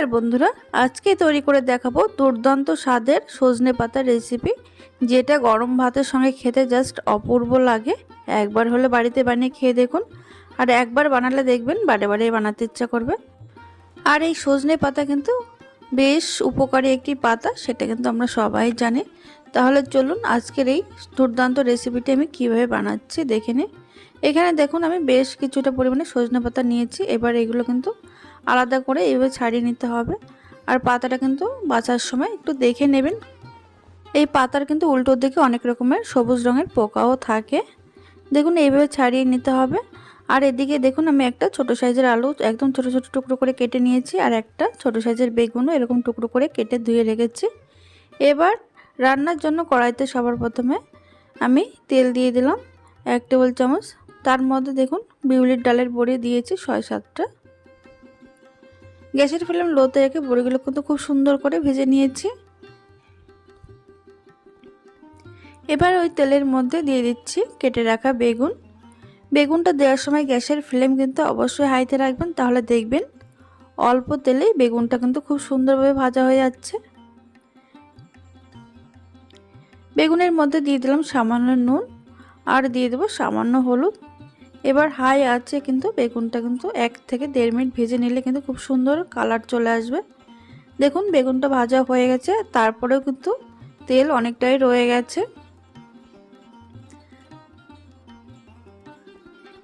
নমস্কার বন্ধুরা, আজকে তৈরি করে দেখাবো দুর্দান্ত স্বাদের সজনে পাতার রেসিপি যেটা গরম ভাতের সঙ্গে খেতে জাস্ট অপূর্ব লাগে। একবার হলে বাড়িতে বানিয়ে খেয়ে দেখুন। আর একবার বানালে দেখবেন বারে বারে বানাতে ইচ্ছা করবে। আর এই সজনে পাতা কিন্তু বেশ উপকারী একটি পাতা, সেটা কিন্তু আমরা সবাই জানি। তাহলে চলুন আজকের এই দুর্দান্ত রেসিপিটি আমি কীভাবে বানাচ্ছি দেখে নিই। এখানে দেখুন, আমি বেশ কিছুটা পরিমাণে সজনে পাতা নিয়েছি। এবার এগুলো কিন্তু আলাদা করে এইভাবে ছাড়িয়ে নিতে হবে। আর পাতাটা কিন্তু বাছার সময় একটু দেখে নেবেন। এই পাতার কিন্তু উল্টোর দিকে অনেক রকমের সবুজ রঙের পোকাও থাকে। দেখুন এইভাবে ছাড়িয়ে নিতে হবে। আর এদিকে দেখুন, আমি একটা ছোট সাইজের আলু একদম ছোট ছোট টুকরো করে কেটে নিয়েছি আর একটা ছোট সাইজের বেগুনও এরকম টুকরো করে কেটে ধুয়ে রেখেছি। এবার রান্নার জন্য কড়াইতে সবার প্রথমে আমি তেল দিয়ে দিলাম এক টেবিল চামচ। তার মধ্যে দেখুন, বিউলির ডালের বড়ি দিয়েছি ছয় সাতটা। গ্যাসের ফ্লেম লোতে রেখে বড়িগুলো কিন্তু খুব সুন্দর করে ভেজে নিয়েছি। এবার ওই তেলের মধ্যে দিয়ে দিচ্ছি কেটে রাখা বেগুন। বেগুনটা দেওয়ার সময় গ্যাসের ফ্লেম কিন্তু অবশ্যই হাইতে রাখবেন, তাহলে দেখবেন অল্প তেলেই বেগুনটা কিন্তু খুব সুন্দরভাবে ভাজা হয়ে যাচ্ছে। বেগুনের মধ্যে দিয়ে দিলাম সামান্য নুন আর দিয়ে দেবো সামান্য হলুদ। এবার হাই আছে কিন্তু বেগুনটা কিন্তু এক থেকে দেড় মিনিট ভেজে নিলে কিন্তু খুব সুন্দর কালার চলে আসবে। দেখুন, বেগুনটা ভাজা হয়ে গেছে, তারপরেও কিন্তু তেল অনেকটাই রয়ে গেছে।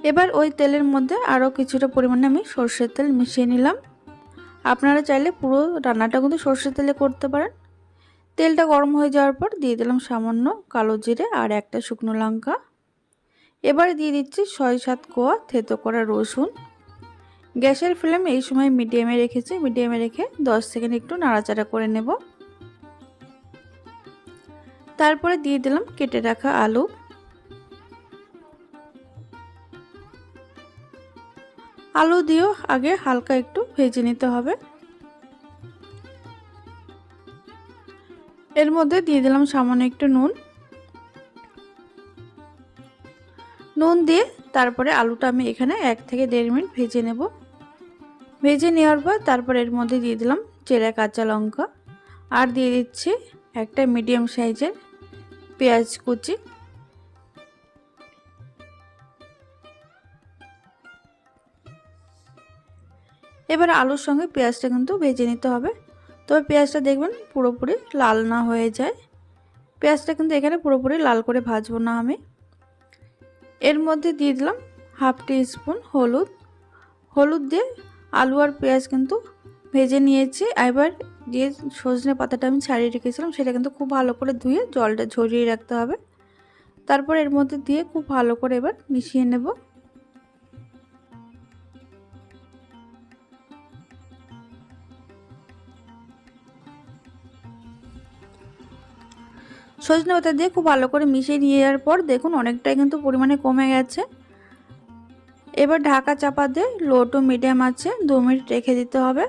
এবার ওই তেলের মধ্যে আরও কিছুটা পরিমাণে আমি সর্ষের তেল মিশিয়ে নিলাম। আপনারা চাইলে পুরো রান্নাটা কিন্তু সর্ষের তেলে করতে পারেন। তেলটা গরম হয়ে যাওয়ার পর দিয়ে দিলাম সামান্য কালো জিরে আর একটা শুকনো লঙ্কা। এবারে দিয়ে দিচ্ছি ছয় সাত কোয়া থেতো করা রসুন। গ্যাসের ফ্লেম এই সময় মিডিয়ামে রেখেছি। মিডিয়ামে রেখে দশ সেকেন্ড একটু নাড়াচাড়া করে নেব। তারপরে দিয়ে দিলাম কেটে রাখা আলু। আলু দিয়েও আগে হালকা একটু ভেজে নিতে হবে। এর মধ্যে দিয়ে দিলাম সামান্য একটু নুন। নুন দিয়ে তারপরে আলুটা আমি এখানে এক থেকে দেড় মিনিট ভেজে নেব। ভেজে নেওয়ার পর তারপর এর মধ্যে দিয়ে দিলাম চেরা কাঁচা লঙ্কা। আর দিয়ে দিচ্ছি একটা মিডিয়াম সাইজের পেঁয়াজ কুচি। এবার আলুর সঙ্গে পেঁয়াজটা কিন্তু ভেজে নিতে হবে। তবে পেঁয়াজটা দেখবেন পুরোপুরি লাল না হয়ে যায়। পেঁয়াজটা কিন্তু এখানে পুরোপুরি লাল করে ভাজবো না আমি। এর মধ্যে দিয়ে দিলাম হাফ টি স্পুন হলুদ। হলুদ দিয়ে আলু আর পেঁয়াজ কিন্তু ভেজে নিয়েছি। এবার যে সজনে পাতাটা আমি ছাড়িয়ে রেখেছিলাম, সেটা কিন্তু খুব ভালো করে ধুয়ে জলটা ঝরিয়ে রাখতে হবে। তারপর এর মধ্যে দিয়ে খুব ভালো করে এবার মিশিয়ে নেব। সজনে পাতা দিয়ে খুব ভালো করে মিশিয়ে নিয়ে যাওয়ার পর দেখুন অনেকটাই কিন্তু পরিমাণে কমে গেছে। এবার ঢাকা চাপা দিয়ে লো টু মিডিয়াম আছে, দু মিনিট রেখে দিতে হবে।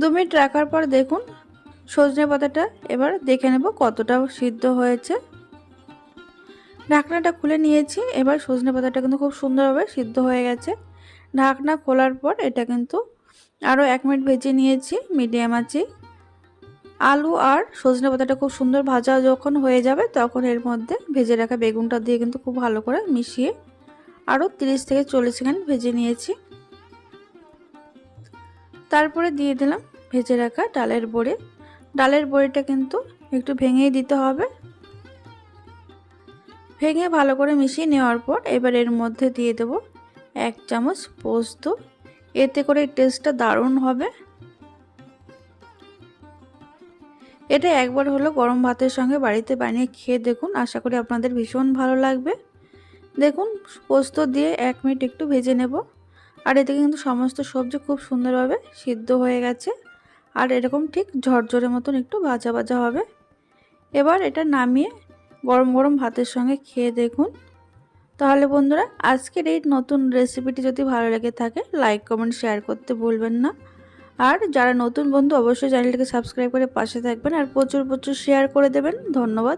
দু মিনিট রাখার পর দেখুন সজনে পাতাটা এবার দেখে নেব কতটা সিদ্ধ হয়েছে। ঢাকনাটা খুলে নিয়েছি, এবার সজনে পাতাটা কিন্তু খুব সুন্দরভাবে সিদ্ধ হয়ে গেছে। ঢাকনা খোলার পর এটা কিন্তু আরও এক মিনিট ভেজে নিয়েছি মিডিয়াম আছে আলু আর সজনে পাতাটা খুব সুন্দর ভাজা যখন হয়ে যাবে, তখন এর মধ্যে ভেজে রাখা বেগুনটা দিয়ে কিন্তু খুব ভালো করে মিশিয়ে আরও 30 থেকে চল্লিশ সেকেন্ড ভেজে নিয়েছি। তারপরে দিয়ে দিলাম ভেজে রাখা ডালের বড়ি। ডালের বড়িটা কিন্তু একটু ভেঙেই দিতে হবে। ভেঙে ভালো করে মিশিয়ে নেওয়ার পর এবার এর মধ্যে দিয়ে দেব এক চামচ পোস্ত। এতে করে টেস্টটা দারুণ হবে। এটা একবার হলো গরম ভাতের সঙ্গে বাড়িতে বানিয়ে খেয়ে দেখুন। আশা করি আপনাদের ভীষণ ভালো লাগবে। দেখুন, পোস্ত দিয়ে এক মিনিট একটু ভেজে নেব। আর এতে কিন্তু সমস্ত সবজি খুব সুন্দরভাবে সিদ্ধ হয়ে গেছে। আর এরকম ঠিক ঝরঝরের মতন একটু ভাজা ভাজা হবে। এবার এটা নামিয়ে গরম গরম ভাতের সঙ্গে খেয়ে দেখুন। তাহলে বন্ধুরা, আজকের এই নতুন রেসিপিটি যদি ভালো লেগে থাকে লাইক কমেন্ট শেয়ার করতে ভুলবেন না। আর যারা নতুন বন্ধু, অবশ্যই চ্যানেলটিকে সাবস্ক্রাইব করে পাশে থাকবেন আর প্রচুর প্রচুর শেয়ার করে দেবেন। ধন্যবাদ।